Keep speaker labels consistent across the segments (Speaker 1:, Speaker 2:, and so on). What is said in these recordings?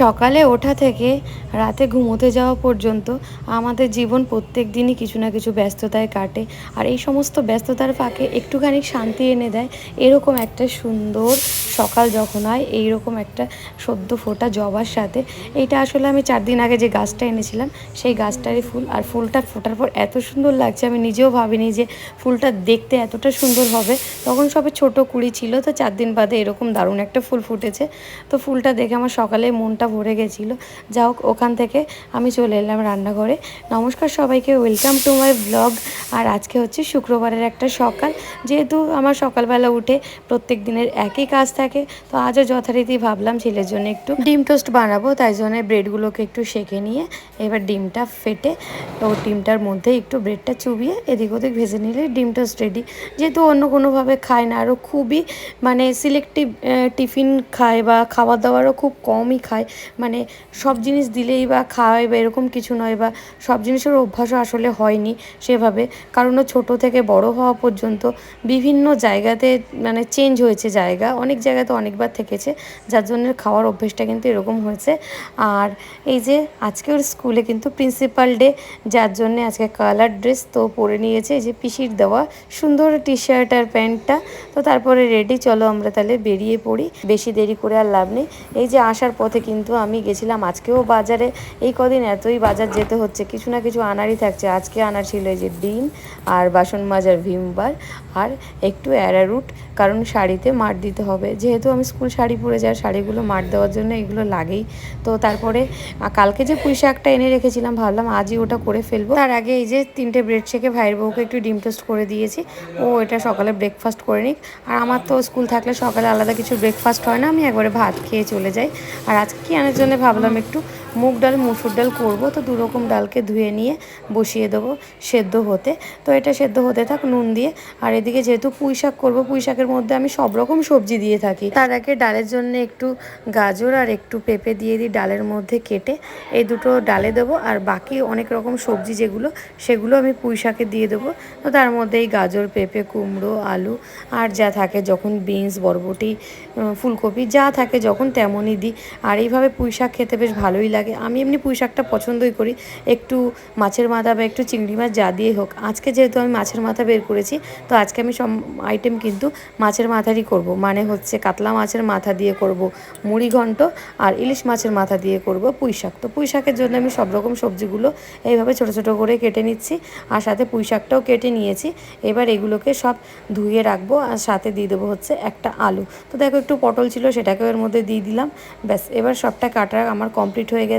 Speaker 1: সকালে ওঠা থেকে রাতে ঘুমোতে যাওয়া পর্যন্ত আমাদের জীবন প্রত্যেক দিনই কিছু না কিছু ব্যস্ততায় কাটে। আর এই সমস্ত ব্যস্ততার ফাঁকে একটুখানি শান্তি এনে দেয় এরকম একটা সুন্দর সকাল যখন হয়, এইরকম একটা সদ্য ফোটা জবার সাথে। এইটা আসলে আমি চার দিন আগে যে গাছটা এনেছিলাম, সেই গাছটারই ফুল। আর ফুলটা ফোটার পর এত সুন্দর লাগছে, আমি নিজেও ভাবিনি যে ফুলটা দেখতে এতটা সুন্দর হবে। তখন সবে ছোট কুড়ি ছিল, তো চার দিন বাদে এরকম দারুণ একটা ফুল ফুটেছে। তো ফুলটা দেখে আমার সকালে মনটা ভরে গেছিল। যা হোক, ওখান থেকে আমি চলে এলাম রান্নাঘরে। নমস্কার সবাইকে ওয়েলকাম টু মাই ব্লগ আর আজকে হচ্ছে শুক্রবারের একটা সকাল। যেহেতু আমার সকালবেলা উঠে প্রত্যেক দিনের একই কাজ থাকে, তো আজও যথারীতি ভাবলাম ছেলের জন্য একটু ডিম টোস্ট বানাবো। তাই জন্য ব্রেডগুলোকে একটু সেঁকে নিয়ে এবার ডিমটা ফেটে, তো ডিমটার মধ্যে একটু ব্রেডটা চুবিয়ে এদিক ওদিক ভেজে নিলে ডিম টোস্ট রেডি যেহেতু অন্য কোনোভাবে খায় না, আরও খুবই মানে সিলেক্টিভ টিফিন খায় বা খাবার দাবারও খুব কমই খায়। মানে সব জিনিস দিলেই বা খাওয়াই বা এরকম কিছু নয় বা সব জিনিসের অভ্যাসও আসলে হয়নি সেভাবে। কারণ ও ছোটো থেকে বড় হওয়া পর্যন্ত বিভিন্ন জায়গাতে মানে চেঞ্জ হয়েছে জায়গা। অনেক জায়গাতে অনেকবার থেকেছে। যার জন্য খাওয়ার অভ্যেসটা কিন্তু এরকম হয়েছে। আর এই যে আজকে ওর স্কুলে কিন্তু প্রিন্সিপাল ডে যার জন্য আজকে কালার ড্রেস তো পরে নিয়েছে। এই যে পিসির দেওয়া সুন্দর টি শার্ট আর প্যান্টটা। তো তারপরে রেডি চলো আমরা তাহলে বেরিয়ে পড়ি। বেশি দেরি করে আর লাভ নেই। এই যে আসার পথে কিন্তু আমি গেছিলাম আজকেও বাজারে। এই কদিন এতই বাজার যেতে হচ্ছে, কিছু না কিছু আনারই থাকছে। আজকে আনার ছিল এই যে ডিম আর বাসন মাজার ভিমবার আর একটু অ্যারারুট কারণ শাড়িতে মার দিতে হবে। যেহেতু আমি স্কুল শাড়ি পরে যাই, শাড়িগুলো মার দেওয়ার জন্য এগুলো লাগেই। তো তারপরে কালকে যে পুঁই শাকটা এনে রেখেছিলাম, ভাবলাম আজই ওটা করে ফেলব। তার আগে এই যে তিনটে ব্রেড শেখে ভাইয়ের বউকে একটু ডিম টোস্ট করে দিয়েছি। ও এটা সকালে ব্রেকফাস্ট করে নিক। আর আমার তো স্কুল থাকলে সকালে আলাদা কিছু ব্রেকফাস্ট হয় না, আমি একবারে ভাত খেয়ে চলে যাই। আর আজকে আনার জন্য ভাবলাম একটু মুগ ডাল, মুসুর ডাল করব, তো দু রকম ডালকে ধুয়ে নিয়ে বসিয়ে দেবো সেদ্ধ হতে। তো এটা সেদ্ধ হতে থাক, নুন দিয়ে। আর এদিকে যেহেতু পুঁই শাক করব, পুঁই শাকের মধ্যে আমি সব রকম সবজি দিয়ে থাকি। তার আগে ডালের জন্য একটু গাজর আর একটু পেঁপে দিয়ে দিই ডালের মধ্যে কেটে। এই দুটো ডালে দেবো, আর বাকি অনেক রকম সবজি যেগুলো, সেগুলো আমি পুঁই শাকে দিয়ে দেবো। তো তার মধ্যে এই গাজর, পেঁপে, কুমড়ো, আলু, আর যা থাকে যখন বিনস, বরবটি ফুলকপি, যা থাকে যখন তেমনই দিই। আর এইভাবে পুঁই শাক খেতে বেশ ভালোই লাগে। আমি এমনি পুঁই শাকটা পছন্দই করি। একটু মাছের মাথা বা একটু চিংড়ি মাছ যা দিয়ে হোক। আজকে যেহেতু আমি মাছের মাথা বের করেছি, তো আজকে আমি সব আইটেম কিন্তু মাছের মাথারই করব। মানে হচ্ছে কাতলা মাছের মাথা দিয়ে করব, মুড়ি ঘন্ট আর ইলিশ মাছের মাথা দিয়ে করব পুঁই শাক। তো পুঁই শাকের জন্য আমি সব রকম সবজিগুলো এইভাবে ছোট ছোট করে কেটে নিচ্ছি আর সাথে পুঁই শাকটাও কেটে নিয়েছি। এবার এগুলোকে সব ধুয়ে রাখব আর সাথে দিয়ে দেবো হচ্ছে একটা আলু। তো দেখো একটু পটল ছিল, সেটাকেও এর মধ্যে দিয়ে দিলাম। ব্যাস, এবার সবটা কাটা আমার কমপ্লিট হয়ে গেছে।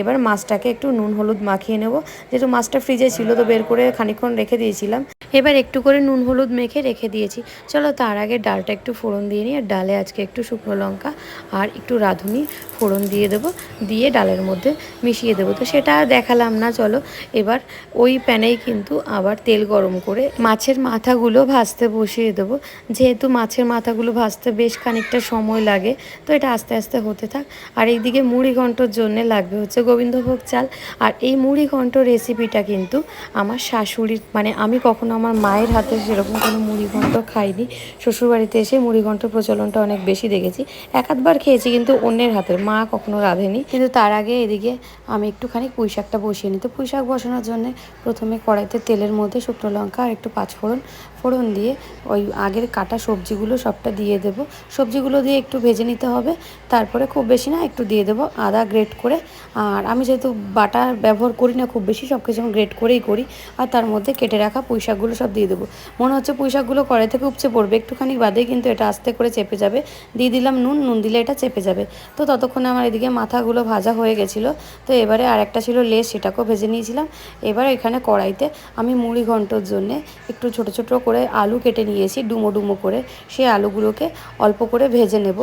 Speaker 1: এবার মাছটাকে একটু নুন, হলুদ মাখিয়ে নেব। যেহেতু মাছটা ফ্রিজে ছিল তো বের করে খানিকক্ষণ রেখে দিয়েছিলাম। এবার একটু করে নুন, হলুদ মেখে রেখে দিয়েছি। চলো তার আগে ডালটা একটু ফোড়ন দিয়ে নিই। আর ডালে আজকে একটু শুকনো লঙ্কা আর একটু রাঁধুনি ফোড়ন দিয়ে দেবো। দিয়ে ডালের মধ্যে মিশিয়ে দেবো। তো সেটা আর দেখালাম না, চলো। এবার ওই প্যানেই কিন্তু আবার তেল গরম করে মাছের মাথাগুলো ভাজতে বসিয়ে দেবো। যেহেতু মাছের মাথাগুলো ভাজতে বেশ খানিকটা সময় লাগে, তো এটা আস্তে আস্তে হতে থাক। আর এইদিকে মুড়ি ঘন্টর জন্য লাগবে হচ্ছে গোবিন্দভোগ চাল। আর এই মুড়ি ঘন্ট রেসিপিটা কিন্তু আমার শাশুড়ির মানে আমি কখনো আমার মায়ের হাতে সেরকম কোনো মুড়ি ঘন্ট খাইনি। শ্বশুরবাড়িতে এসে মুড়ি ঘন্ট প্রচলনটা অনেক বেশি দেখেছি। এক আধবার খেয়েছি কিন্তু অন্যের হাতের, মা কখনো রাঁধেনি। কিন্তু তার আগে এদিকে আমি একটুখানি পুঁই শাকটা বসিয়ে নিই। তো পুঁই শাক বসানোর জন্য প্রথমে কড়াইতে তেলের মধ্যে শুকনো লঙ্কা আর একটু পাঁচফোড়ন ফোড়ন দিয়ে ওই আগের কাটা সবজিগুলো সবটা দিয়ে দেবো। সবজিগুলো দিয়ে একটু ভেজে নিতে হবে। তারপরে খুব বেশি না, একটু দিয়ে দেবো আদা গ্রেট করে। আর আমি যেহেতু বাটা ব্যবহার করি না খুব বেশি, সব কিছু গ্রেট করেই করি। আর তার মধ্যে কেটে রাখা পুঁই শাকগুলো সব দিয়ে দেবো। মনে হচ্ছে পুঁই শাকগুলো কড়াই থেকে উপচে পড়বে, একটুখানি বাদেই কিন্তু এটা আস্তে করে চেপে যাবে। দিয়ে দিলাম নুন নুন দিলে এটা চেপে যাবে। তো ততক্ষণে আমার এদিকে মাথাগুলো ভাজা হয়ে গেছিল। তো এবারে আর একটা ছিল লেস, সেটাকেও ভেজে নিয়েছিলাম। এবার এখানে কড়াইতে আমি মুড়ি ঘন্টর জন্যে একটু ছোট ছোট করে আলু কেটে নিয়েছি ডুমো ডুমো করে। সেই আলুগুলোকে অল্প করে ভেজে নেব।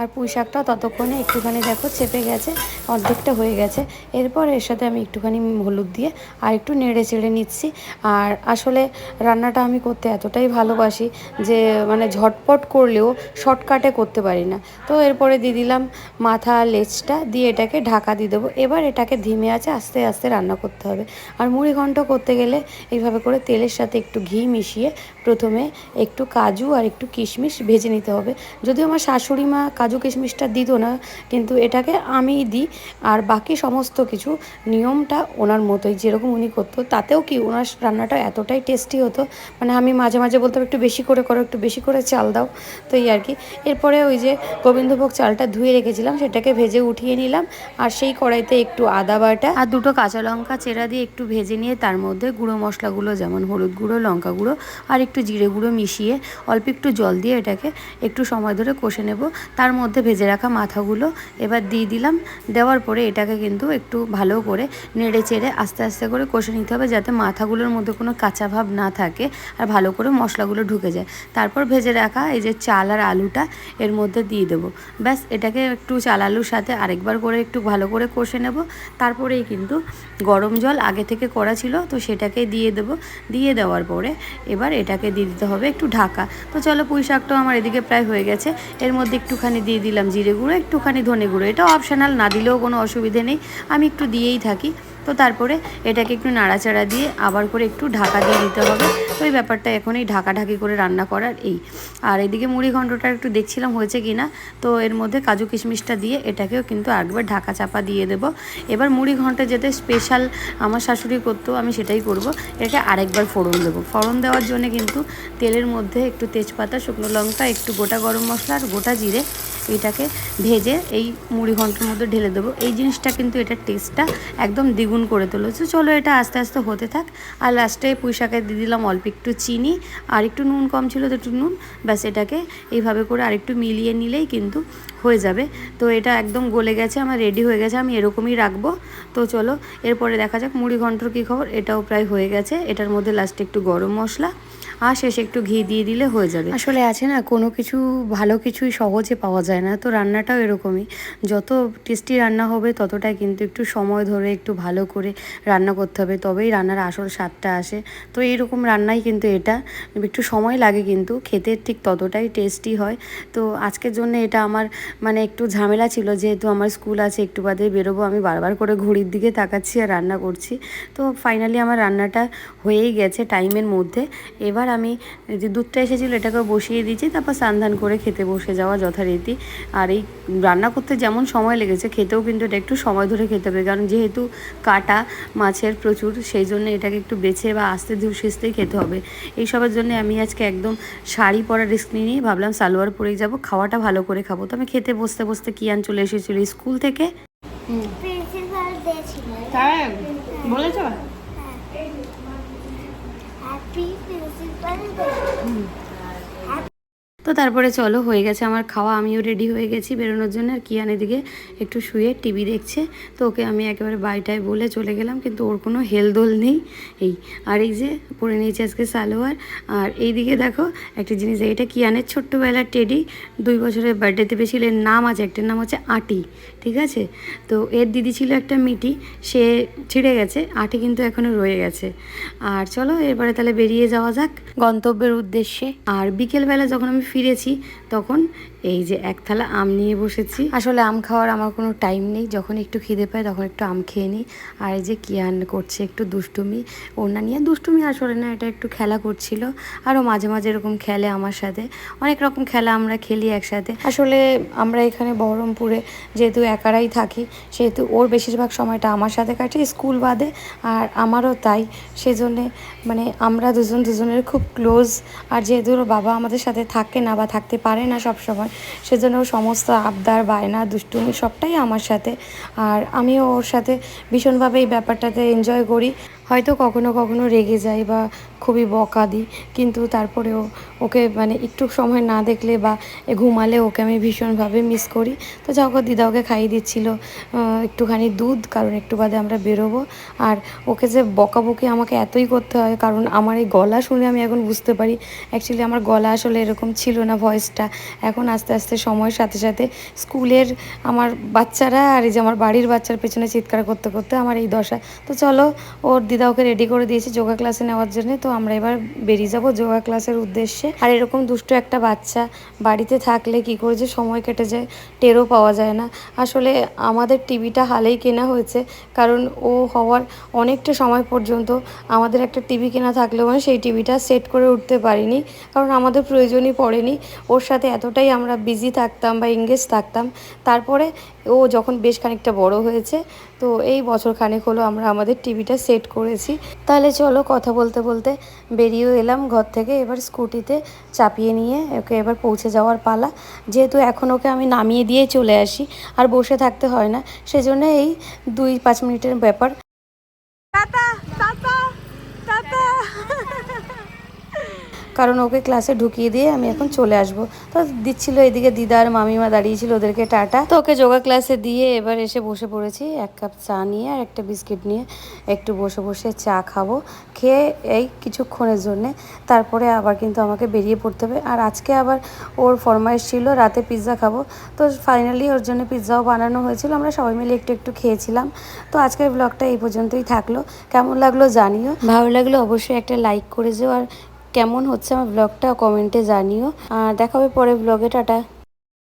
Speaker 1: আর পুঁই শাকটা ততক্ষণে একটুখানি দেখো চেপে গেছে, অর্ধেকটা হয়ে গেছে। এরপর এর সাথে আমি একটুখানি হলুদ দিয়ে আর একটু নেড়ে চেড়ে নিচ্ছি। আর আসলে রান্নাটা আমি করতে এতটাই ভালোবাসি যে মানে ঝটপট করলেও শর্টকাটে করতে পারি না। তো এরপরে দিয়ে দিলাম মাথা লেজটা দিয়ে এটাকে ঢাকা দিয়ে দেবো। এবার এটাকে ধিমে আছে আস্তে আস্তে রান্না করতে হবে। আর মুড়ি ঘন্ট করতে গেলে এইভাবে করে তেলের সাথে একটু ঘি মিশিয়ে প্রথমে একটু কাজু আর একটু কিশমিশ ভেজে নিতে হবে। যদিও আমার শাশুড়ি মা কাজু কিশমিশটা দিত না, কিন্তু এটাকে আমিই দিই। আর বাকি সমস্ত কিছু নিয়মটা ওনার মতোই, যেরকম উনি করতো, তাতেও কি ওনার রান্নাটা এতটাই টেস্টি হতো? মানে আমি মাঝে মাঝে বলতাম, একটু বেশি করে করো, একটু বেশি করে চাল দাও। তো এই আর কি। এরপরে ওই যে গোবিন্দভোগ চালটা ধুয়ে রেখেছিলাম, সেটাকে ভেজে উঠিয়ে নিলাম। আর সেই কড়াইতে একটু আদা বাটা আর দুটো কাঁচা লঙ্কা চেরা দিয়ে একটু ভেজে নিয়ে, তার মধ্যে গুঁড়ো মশলাগুলো, যেমন হলুদ গুঁড়ো, লঙ্কা গুঁড়ো, আর একটু জিরে গুঁড়ো মিশিয়ে অল্প একটু জল দিয়ে এটাকে একটু সময় ধরে কষে নেব। তার মধ্যে ভেজে রাখা মাথাগুলো এবার দিয়ে দিলাম। দেওয়ার পরে এটাকে কিন্তু একটু ভালো করে নেড়ে চেড়ে আস্তে আস্তে করে কষে নিতে হবে যাতে মাথাগুলোর মধ্যে কোনো কাঁচা ভাব না থাকে আর ভালো করে মশলাগুলো ঢুকে যায়। তারপর ভেজে রাখা এই যে চাল আর আলুটা এর মধ্যে দিয়ে দেবো। ব্যাস, এটাকে একটু চাল আলুর সাথে আরেকবার করে একটু ভালো করে কষে নেব। তারপরেই কিন্তু গরম জল আগে থেকে করা ছিল, তো সেটাকে দিয়ে দেবো। দিয়ে দেওয়ার পরে এবার এটাকে দিয়ে দিতে হবে একটু ঢাকা। তো চলো পুঁই শাকটাও আমার এদিকে প্রায় হয়ে গেছে। এর মধ্যে একটুখানি দিয়ে দিলাম জিরে গুঁড়ো, একটুখানি ধনে গুঁড়ো। এটা অপশানাল না দিলেও কোনো অসুবিধে নেই। আমি একটু দিয়েই থাকি। তো তারপরে এটাকে একটু নাড়াচাড়া দিয়ে আবার করে একটু ঢাকা দিয়ে দিতে হবে। তো এই ব্যাপারটা এখন এই ঢাকাঢাকি করে রান্না করার এই। আর এদিকে মুড়ি ঘণ্টটা একটু দেখছিলাম হয়েছে কি না, তো এর মধ্যে কাজু কিশমিশটা দিয়ে এটাকেও কিন্তু একবার ঢাকা চাপা দিয়ে দেবো। এবার মুড়ি ঘণ্টা যেতে স্পেশাল আমার শাশুড়ি করতো, আমি সেটাই করব। এটাকে আরেকবার ফোড়ন দেবো। ফোড়ন দেওয়ার জন্য কিন্তু তেলের মধ্যে একটু তেজপাতা, শুকনো লঙ্কা, একটু গোটা গরম মশলা আর গোটা জিরে এটাকে ভেজে এই মুড়ি ঘণ্টার মধ্যে ঢেলে দেবো। এই জিনিসটা কিন্তু এটার টেস্টটা একদম দ্বিগুণ করে তোলো। তো চলো এটা আস্তে আস্তে হতে থাক। আর লাস্টে পুঁই শাকে দিয়ে দিলাম অল্প একটু চিনি, আর একটু নুন কম ছিল তো একটু নুন। ব্যাস এটাকে এইভাবে করে আরেকটু মিলিয়ে নিলেই কিন্তু হয়ে যাবে। তো এটা একদম গলে গেছে, আমার রেডি হয়ে গেছে, আমি এরকমই রাখব। তো চলো, এরপরে দেখা যাক মুড়ি ঘন্টর কী খবর। এটাও প্রায় হয়ে গেছে। এটার মধ্যে লাস্টে একটু গরম মশলা, আর শেষে একটু ঘি দিয়ে দিলে হয়ে যাবে। আসলে আছে না, কোনো কিছু ভালো কিছুই সহজে পাওয়া যায় না। তো রান্নাটাও এরকমই। যত টেস্টি রান্না হবে, ততটাই কিন্তু একটু সময় ধরে একটু ভালো করে রান্না করতে হবে, তবেই রান্নার আসল স্বাদটা আসে। তো এইরকম রান্নাই কিন্তু এটা, একটু সময় লাগে কিন্তু, খেতে ঠিক ততটাই টেস্টি হয়। তো আজকের জন্য এটা আমার মানে একটু ঝামেলা ছিল, যেহেতু আমার স্কুল আছে, একটু বাদে বেরোবো, আমি বারবার করে ঘড়ির দিকে তাকাচ্ছি আর রান্না করছি। তো ফাইনালি আমার রান্নাটা হয়েই গেছে টাইমের মধ্যে। এবার আমি যে দুধটা এসেছিল এটাকে বসিয়ে দিয়েছি, তারপর স্নান করে খেতে বসে যাওয়া যথারীতি। আর এই রান্না করতে যেমন সময় লেগেছে, খেতেও কিন্তু এটা একটু সময় ধরে খেতে হবে, কারণ যেহেতু কাটা মাছের প্রচুর সেই জন্য এটাকে একটু বেছে বা আস্তে ধীরে সিস্তেই খেতে হবে। এইসবের জন্য আমি আজকে একদম শাড়ি পরার রিস্ক নিয়ে ভাবলাম সালোয়ার পরেই যাব খাওয়াটা ভালো করে খাব। তো আমি খেতে বসতে বসতে কিয়ান চলে এসেছিল স্কুল থেকে?
Speaker 2: বলেছ?
Speaker 1: তো তারপরে চলো, হয়ে গেছে আমার খাওয়া, আমিও রেডি হয়ে গেছি। বেরোনোর জন্য আর কিয়ান এদিকে একটু শুয়ে টিভি দেখছে। তো ওকে আমি একেবারে বাড়িটায় বলে চলে গেলাম, কিন্তু ওর কোনো হেলদোল নেই। এই, আর এই যে পরে নিয়েছি আজকে সালোয়ার। আর এই দিকে দেখো, একটা জিনিস এটা কিয়ানের ছোট্টবেলার টেডি দুই বছরের বার্থডেতে পেয়েছিল এর নাম আছে, একটার নাম হচ্ছে আটি, ঠিক আছে? তো এর দিদি ছিল একটা মিটি সে ছিঁড়ে গেছে, আটি কিন্তু এখনও রয়ে গেছে। আর চলো, এরপরে তাহলে বেরিয়ে যাওয়া যাক গন্তব্যের উদ্দেশ্যে। আর বিকেলবেলা যখন আমি ফিরেছি তখন এই যে এক থালা আম নিয়ে বসেছি। আসলে আম খাওয়ার আমার কোনো টাইম নেই। যখন একটু খিদে পায় তখন একটু আম খেয়ে নিই। আর এই যে কিয়ান করছে একটু দুষ্টুমি ওনা নিয়ে। দুষ্টুমি আসলে না, এটা একটু খেলা করছিল। আরও মাঝে মাঝে এরকম খেলে আমার সাথে। অনেক রকম খেলা আমরা খেলি একসাথে। আসলে আমরা এখানে বহরমপুরে যেহেতু একারাই থাকি, সেহেতু ওর বেশিরভাগ সময়টা আমার সাথে কাটে, স্কুল বাদে। আর আমারও তাই। সেজন্যে মানে আমরা দুজন দুজনের খুব ক্লোজ আর যেহেতু ওর বাবা আমাদের সাথে থাকে না বা থাকতে পারে না সব সময় সেজন্য সমস্ত আবদার, বায়না, দুষ্টুমি সবটাই আমার সাথে। আর আমিও ওর সাথে ভীষণভাবে এই ব্যাপারটাতে এনজয় করি। হয়তো কখনো কখনো রেগে যাই বা খুবই বকা দিই, কিন্তু তারপরেও ওকে মানে একটু সময় না দেখলে বা ঘুমালে ওকে আমি ভীষণভাবে মিস করি। তো যখন দিদা ওকে খাইয়ে দিচ্ছিল একটুখানি দুধ, কারণ একটু বাদে আমরা বেরোবো। আর ওকে যে বকাবকি আমাকে এতই করতে হয়, কারণ আমার এই গলা শুনে আমি এখন বুঝতে পারি অ্যাকচুয়ালি আমার গলা আসলে এরকম ছিল না ভয়েসটা এখন আস্তে আস্তে সময়ের সাথে সাথে স্কুলের আমার বাচ্চারা আর এই যে আমার বাড়ির বাচ্চার পেছনে চিৎকার করতে করতে আমার এই দশা। তো চলো, ওর দিদা দিদা ওকে রেডি করে দিয়েছি যোগা ক্লাসে নেওয়ার জন্য। তো আমরা এবার বেরিয়ে যাব যোগা ক্লাসের উদ্দেশ্যে। আর এরকম দুষ্ট একটা বাচ্চা বাড়িতে থাকলে কি করে যে সময় কেটে যায়, টেরও পাওয়া যায় না। আসলে আমাদের টিভিটা হালেই কেনা হয়েছে, কারণ ও হওয়ার অনেকটা সময় পর্যন্ত আমাদের একটা টিভি কেনা থাকলেও মানে সেই টিভিটা সেট করে উঠতে পারিনি, কারণ আমাদের প্রয়োজনই পড়েনি। ওর সাথে এতটাই আমরা বিজি থাকতাম বা এঙ্গেজ থাকতাম। তারপরে ও যখন বেশ খানিকটা বড় হয়েছে, তো এই বছর খানেক হলো আমরা আমাদের টিভিটা সেট করেছি। তাহলে চলো কথা বলতে বলতে বেরিয়েও এলাম ঘর থেকে, এবার স্কুটিতে চাপিয়ে নিয়ে ওকে এবার পৌঁছে যাওয়ার পালা। যেহেতু এখন ওকে আমি নামিয়ে দিয়ে চলে আসি, আর বসে থাকতে হয় না, সেজন্য এই দুই পাঁচ মিনিটের ব্যাপার। কারণ ওকে ক্লাসে ঢুকিয়ে দিয়ে আমি এখন চলে আসব। তো দিচ্ছিল এদিকে দিদার মামিমা দাঁড়িয়েছিল, ওদেরকে টাটা। তো ওকে যোগা ক্লাসে দিয়ে এবার এসে বসে পড়েছি, এক কাপ চা নিয়ে আর একটা বিস্কিট নিয়ে। একটু বসে বসে চা খাব, খেয়ে এই কিছুক্ষণের জন্যে। তারপরে আবার কিন্তু আমাকে বেরিয়ে পড়তে হবে। আর আজকে আবার ওর ফরমাইশ ছিল, রাতে পিৎজা খাব। তো ফাইনালি ওর জন্য পিৎজাও বানানো হয়েছিল, আমরা সবাই মিলে একটু একটু খেয়েছিলাম। তো আজকের ব্লগটা এই পর্যন্তই থাকল। কেমন লাগল জানিও। ভালো লাগল অবশ্যই একটা লাইক করে যেও। আর কেমন হচ্ছে আমার ব্লগটা কমেন্টে জানিও। আর দেখাবে পরে ব্লগে টাটা।